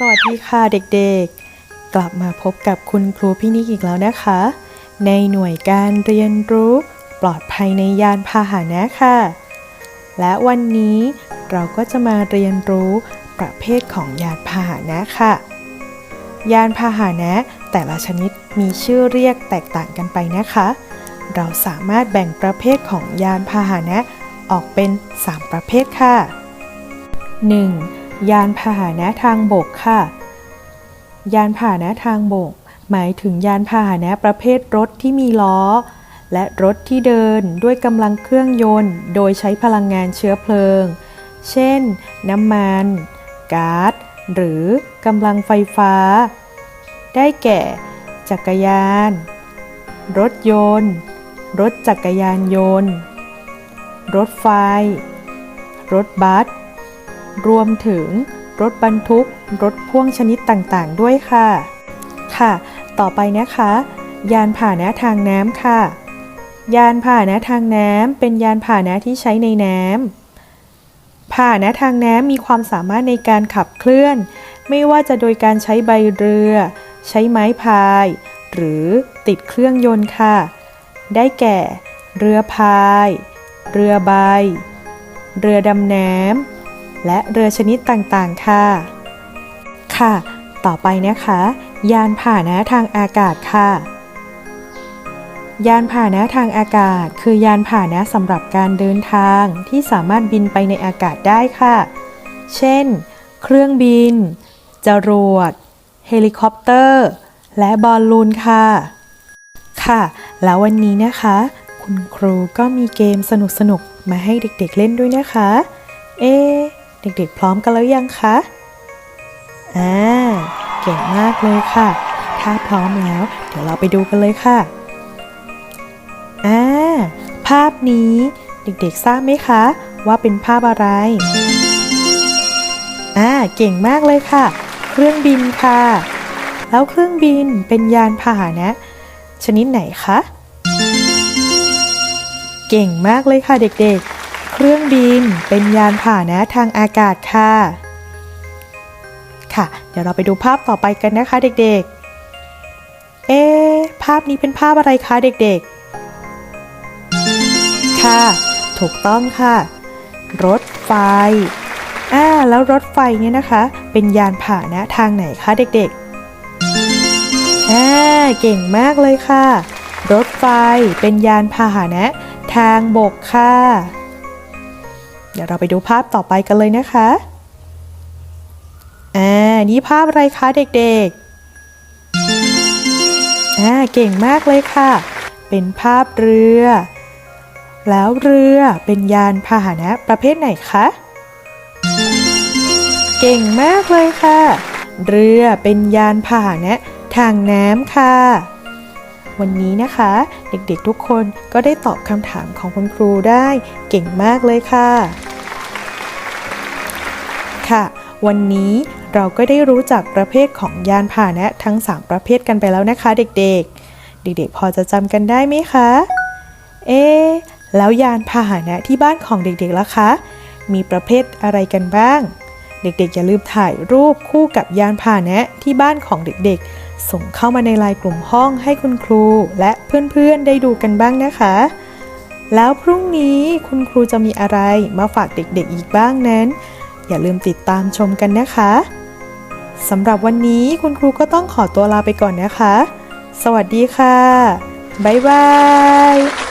สวัสดีค่ะเด็กๆ กลับมาพบกับคุณครูพี่นิกอีกแล้วนะคะ ในหน่วยการเรียนรู้ ปลอดภัยในยานพาหนะค่ะ และวันนี้เราก็จะมาเรียนรู้ประเภทของยานพาหนะค่ะ ยานพาหนะแต่ละชนิดมีชื่อเรียกแตกต่างกันไปนะคะ เราสามารถแบ่งประเภทของยานพาหนะออกเป็น 3 ประเภทค่ะ 1. ยานพาหนะทางบกค่ะ ยานพาหนะทางบก หมายถึงยานพาหนะประเภทรถที่มีล้อ และรถที่เดินด้วยกำลังเครื่องยนต์ โดยใช้พลังงานเชื้อเพลิง เช่น น้ำมัน ก๊าซ หรือกำลังไฟฟ้า ได้แก่ จักรยาน รถยนต์ รถจักรยานยนต์ รถไฟ รถบัส รวมถึงรถบรรทุก รถพ่วงชนิดต่างๆ ด้วยค่ะ ค่ะ ต่อไปนะคะ ยานพาหนะทางน้ำค่ะ ยานพาหนะทางน้ำเป็นยานพาหนะที่ใช้ในน้ำพาหนะทางน้ำมีความสามารถในการขับเคลื่อน ไม่ว่าจะโดยการใช้ใบเรือ ใช้ไม้พาย หรือติดเครื่องยนต์ค่ะ ได้แก่ เรือพาย เรือใบ เรือดำน้ำ และเรือชนิดต่างๆ ค่ะ ค่ะ ต่อไปนะคะ ยานพาหนะทางอากาศค่ะ ยานพาหนะทางอากาศ คือยานพาหนะสำหรับการเดินทางที่สามารถบินไปในอากาศได้ค่ะ เช่น เครื่องบิน จรวด เฮลิคอปเตอร์ และบอลลูนค่ะ ค่ะ แล้ววันนี้นะคะ คุณครูก็มีเกมสนุกๆ มาให้เด็กๆเล่นด้วยนะคะ เอ๊ะ เด็กๆ พร้อมกันแล้วยังคะ อ่า เก่งมากเลยค่ะ ถ้าพร้อมแล้ว เดี๋ยวเราไปดูกันเลยค่ะ อ่า ภาพนี้เด็กๆ ทราบไหมคะ ว่าเป็นภาพอะไร อ่า เก่งมากเลยค่ะ เครื่องบินค่ะ แล้วเครื่องบินเป็นยานพาหนะ ชนิดไหนคะ เก่งมากเลยค่ะเด็กๆ เครื่องบินเป็นยานพาหนะทางอากาศค่ะ ค่ะ เดี๋ยวเราไปดูภาพต่อไปกันนะคะเด็กๆ เอ๊ะภาพนี้เป็นภาพอะไรคะเด็กๆ ค่ะ ถูกต้องค่ะ รถไฟอ่าแล้วรถไฟเนี่ยนะคะ เป็นยานพาหนะทางไหนคะเด็กๆอ่าเก่งมากเลยค่ะ รถไฟเป็นยานพาหนะทางบกค่ะ เดี๋ยวเราไปดูภาพต่อไปกันเลยนะคะ อ่า นี่ภาพอะไรคะเด็กๆ อ่า เก่งมากเลยค่ะ เป็นภาพเรือ แล้วเรือเป็นยานพาหนะประเภทไหนคะ เก่งมากเลยค่ะ เรือเป็นยานพาหนะทางน้ำค่ะ วันนี้นะคะ เด็กๆทุกคนก็ได้ตอบคำถามของคุณครูได้เก่งมากเลยค่ะ ค่ะ วันนี้เราก็ได้รู้จักประเภทของยานพาหนะทั้ง 3 ประเภทกันไปแล้วนะคะ เด็กๆ เด็กๆ พอจะจำกันได้ไหมคะ เอ๊แล้วยานพาหนะที่บ้านของเด็กๆล่ะคะ มีประเภทอะไรกันบ้าง เด็กๆ อย่าลืมถ่ายรูปคู่กับยานพาหนะที่บ้านของเด็กๆ ส่งเข้ามาในไลน์กลุ่มห้องให้คุณครูและเพื่อนๆได้ดูกันบ้างนะคะ แล้วพรุ่งนี้คุณครูจะมีอะไรมาฝากเด็กๆอีกบ้างนั้น อย่าลืมติดตามชมกันนะคะสำหรับวันนี้คุณครูก็ต้องขอตัวลาไปก่อนนะคะ สวัสดีค่ะ บ๊ายบาย